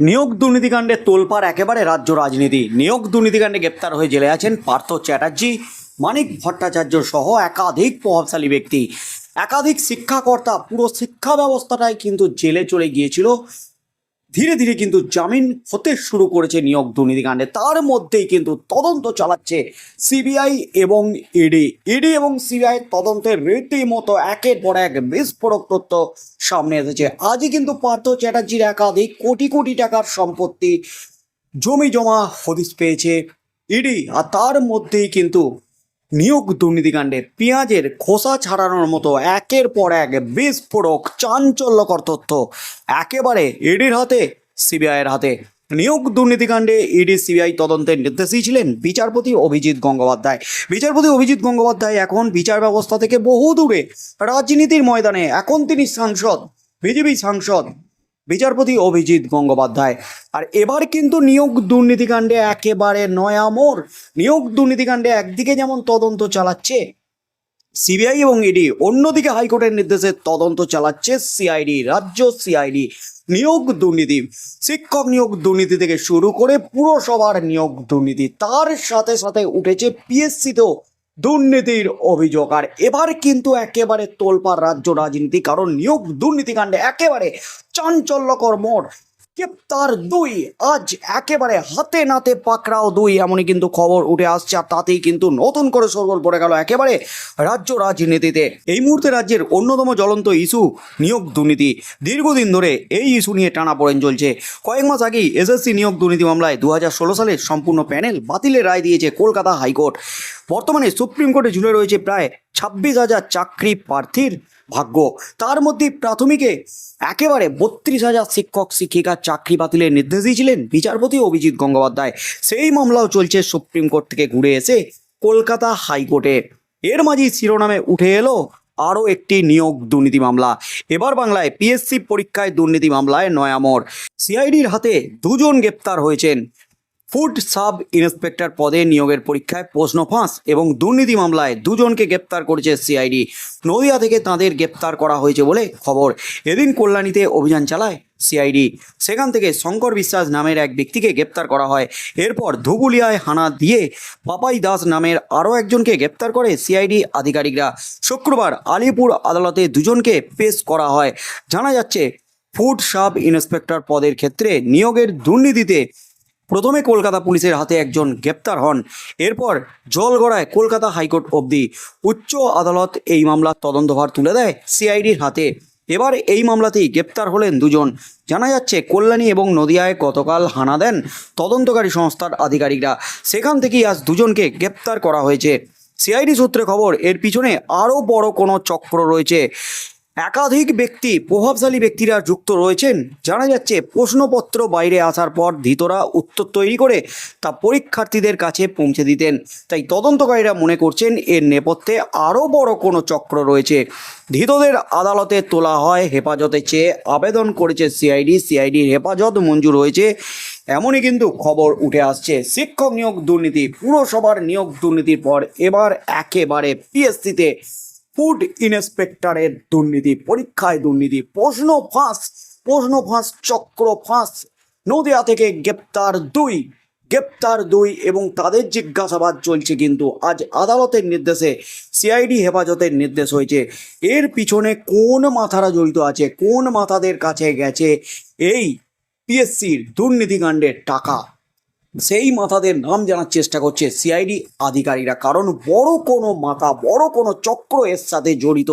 নিয়োগ দুর্নীতিকাণ্ডে তোলপার একেবারে রাজ্য রাজনীতি। নিয়োগ দুর্নীতিকাণ্ডে গ্রেপ্তার হয়ে জেলে আছেন পার্থ চ্যাটার্জি, মানিক ভট্টাচার্য সহ একাধিক প্রভাবশালী ব্যক্তি। একাধিক শিক্ষাকর্তা, পুরো শিক্ষা ব্যবস্থাটাই কিন্তু জেলে চলে গিয়েছিল। ধীরে ধীরে কিন্তু জামিন হতে শুরু করেছে নিয়োগ দুর্নীতিকাণ্ডে তার মধ্যেই কিন্তু তদন্ত চালাচ্ছে সিবিআই এবং ইডি ইডি এবং সিবিআই তদন্তের রীতিমতো একের পর এক বিস্ফোরক তথ্য সামনে এসেছে। আজই কিন্তু পার্থ চ্যাটার্জির একাধিক কোটি কোটি টাকার সম্পত্তি জমি জমা হদিস পেয়েছে ইডি আর তার মধ্যেই কিন্তু নিয়োগ দুর্নীতিকাণ্ডে পেঁয়াজের খোসা ছাড়ানোর মতো একের পর এক বিস্ফোরক চাঞ্চল্যকর তথ্য একেবারে ইডির হাতে, সিবিআইয়ের হাতে। নিয়োগ দুর্নীতিকাণ্ডে ইডি, সিবিআই তদন্তের নির্দেশই ছিলেন বিচারপতি অভিজিৎ গঙ্গোপাধ্যায়। বিচারপতি অভিজিৎ গঙ্গোপাধ্যায় এখন বিচার ব্যবস্থা থেকে বহু দূরে রাজনীতির ময়দানে এখন তিনি সাংসদ, বিজেপি সাংসদ। বিচারপতি অভিজিৎ গঙ্গোপাধ্যায়। আর এবার কিন্তু নিয়োগ দুর্নীতিকাণ্ডে একেবারে নয়া মোড়। নিয়োগ দুর্নীতিকাণ্ডে একদিকে যেমন তদন্ত চালাচ্ছে সিবিআই এবং ইডি, অন্যদিকে হাইকোর্টের নির্দেশে তদন্ত চালাচ্ছে সিআইডি, রাজ্য সিআইডি। নিয়োগ দুর্নীতি, শিক্ষক নিয়োগ দুর্নীতি থেকে শুরু করে পুরসভার নিয়োগ দুর্নীতি, তার সাথে সাথে উঠেছে পিএসসিতেও দুর্নীতির অভিযোগ। আর এবার কিন্তু একেবারে তোলপাড় রাজ্য রাজনীতি, কারণ নিয়োগ দুর্নীতিকাণ্ডে একেবারে চাঞ্চল্যকর মোড়। গ্রেপ্তার দুই, আজ একেবারে হাতে নাতে পাকড়াও দুই, এমনই কিন্তু খবর উঠে আসছে, আর তাতেই কিন্তু নতুন করে সরগোল পড়ে গেল একেবারে রাজ্য রাজনীতিতে। এই মুহূর্তে রাজ্যের অন্যতম জ্বলন্ত ইস্যু নিয়োগ দুর্নীতি। দীর্ঘদিন ধরে এই ইস্যু নিয়ে টানা পড়েন চলছে। কয়েক মাস আগেই এসএসসি নিয়োগ দুর্নীতি মামলায় দু সালের সম্পূর্ণ প্যানেল বাতিলের রায় দিয়েছে কলকাতা হাইকোর্ট। বর্তমানে সুপ্রিম কোর্টে ঝুলে রয়েছে প্রায় ছাব্বিশ হাজার চাকরি প্রার্থীর ভাগ্য। তার মধ্যে প্রাথমিকে একেবারে বত্রিশ হাজার শিক্ষক শিক্ষিকার চাকরি বাতিলের নির্দেশ দিয়েছিলেন বিচারপতি অভিজিৎ গঙ্গোপাধ্যায়। সেই মামলাও চলছে সুপ্রিম কোর্ট থেকে ঘুরে এসে কলকাতা হাইকোর্টে। এর মাঝেই শিরোনামে উঠে এলো আরও একটি নিয়োগ দুর্নীতি মামলা। এবার বাংলায় পিএসসি পরীক্ষায় দুর্নীতি মামলায় নয়ামোড় সিআইডির হাতে দুজন গ্রেপ্তার হয়েছেন। ফুড সাব ইন্সপেক্টর পদে নিয়োগের পরীক্ষায় প্রশ্ন ফাঁস এবং দুর্নীতি মামলায় দুজনকে গ্রেপ্তার করেছে সিআইডি। নদিয়া থেকে তাদের গ্রেপ্তার করা হয়েছে বলে খবর। এদিন কল্যাণীতে অভিযান চালায় সিআইডি। সেখান থেকে শঙ্কর বিশ্বাস নামের এক ব্যক্তিকে গ্রেপ্তার করা হয়। এরপর ধুবুলিয়ায় হানা দিয়ে পাপাই দাস নামের আরও একজনকে গ্রেপ্তার করে সিআইডি আধিকারিকরা। শুক্রবার আলিপুর আদালতে দুজনকে পেশ করা হয়। জানা যাচ্ছে, ফুড সাব ইন্সপেক্টর পদের ক্ষেত্রে নিয়োগের দুর্নীতিতে প্রথমে কলকাতা পুলিশের হাতে একজন গ্রেপ্তার হন। এরপর জলগড়ায় কলকাতা হাইকোর্ট অবধি উচ্চ আদালত এই মামলার তদন্তভার তুলে দেয় সিআইডির হাতে। এবার এই মামলাতেই গ্রেপ্তার হলেন দুজন। জানা যাচ্ছে, কল্যাণী এবং নদিয়ায় গতকাল হানা দেন তদন্তকারী সংস্থার আধিকারিকরা। সেখান থেকেই আজ দুজনকে গ্রেপ্তার করা হয়েছে। সিআইডি সূত্রে খবর, এর পিছনে আরও বড় কোনো চক্র রয়েছে। একাধিক ব্যক্তি, প্রভাবশালী ব্যক্তিরা যুক্ত রয়েছেন। জানা যাচ্ছে, প্রশ্নপত্র বাইরে আসার পর ধৃতরা উত্তর তৈরি করে তা পরীক্ষার্থীদের কাছে পৌঁছে দিতেন। তাই তদন্তকারীরা মনে করছেন, এর নেপথ্যে আরও বড় কোনো চক্র রয়েছে। ধৃতদের আদালতে তোলা হয়, হেফাজতে চেয়ে আবেদন করেছে সিআইডি। সিআইডির হেফাজত মঞ্জুর হয়েছে, এমনই কিন্তু খবর উঠে আসছে। শিক্ষক নিয়োগ দুর্নীতি, পুরসভার নিয়োগ দুর্নীতির পর এবার একেবারে পিএসসিতে ফুড ইন্সপেক্টরের দুর্নীতি, পরীক্ষায় দুর্নীতি, প্রশ্ন ফাঁস প্রশ্ন ফাঁস, চক্র ফাঁস। নদিয়া থেকে গ্রেপ্তার দুই গ্রেপ্তার দুই এবং তাদের জিজ্ঞাসাবাদ চলছে কিন্তু আজ আদালতের নির্দেশে সিআইডি হেফাজতের নির্দেশ হয়েছে। এর পিছনে কোন মাথারা জড়িত আছে, কোন মাথাদের কাছে গেছে, এই পিএসসির দুর্নীতিকাণ্ডের টাকা। সেই মাথাদের নাম জানার চেষ্টা করছে সিআইডি আধিকারিকরা। কারণ বড় কোনো মাথা, বড় কোনো চক্র এর সাথে জড়িত।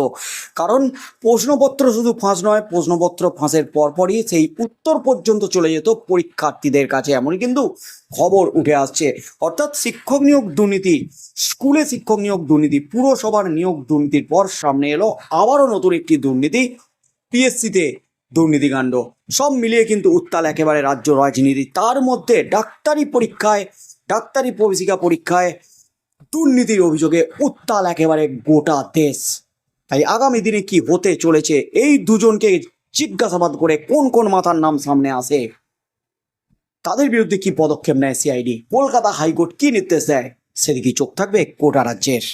কারণ প্রশ্নপত্র শুধু ফাঁস নয়, প্রশ্নপত্র ফাঁসের পরপরই সেই উত্তর পর্যন্ত চলে যেত পরীক্ষার্থীদের কাছে। এমনই কিন্তু খবর উঠে আসছে। অর্থাৎ শিক্ষক নিয়োগ দুর্নীতি, স্কুলে শিক্ষক নিয়োগ দুর্নীতি, পুরসভার নিয়োগ দুর্নীতির পর সামনে এলো আবারও নতুন একটি দুর্নীতি পিএসসিতে দুর্নীতিকাণ্ড, সব মিলিয়ে কিন্তু উত্তাল একেবারে রাজ্য রাজনীতি। তার মধ্যে ডাক্তারি পরীক্ষায়, ডাক্তারি প্রবেশিকা পরীক্ষায় দুর্নীতির অভিযোগে উত্তাল একেবারে গোটা দেশ। তাই আগামী দিনে কি হতে চলেছে, এই দুজনকে জিজ্ঞাসাবাদ করে কোন কোন মাথার নাম সামনে আসে? তাদের বিরুদ্ধে কি পদক্ষেপ নেয় সিআইডি? কলকাতা হাইকোর্ট কি নির্দেশ দেয়? সেদিকে চোখ থাকবে কোটা রাজ্যের।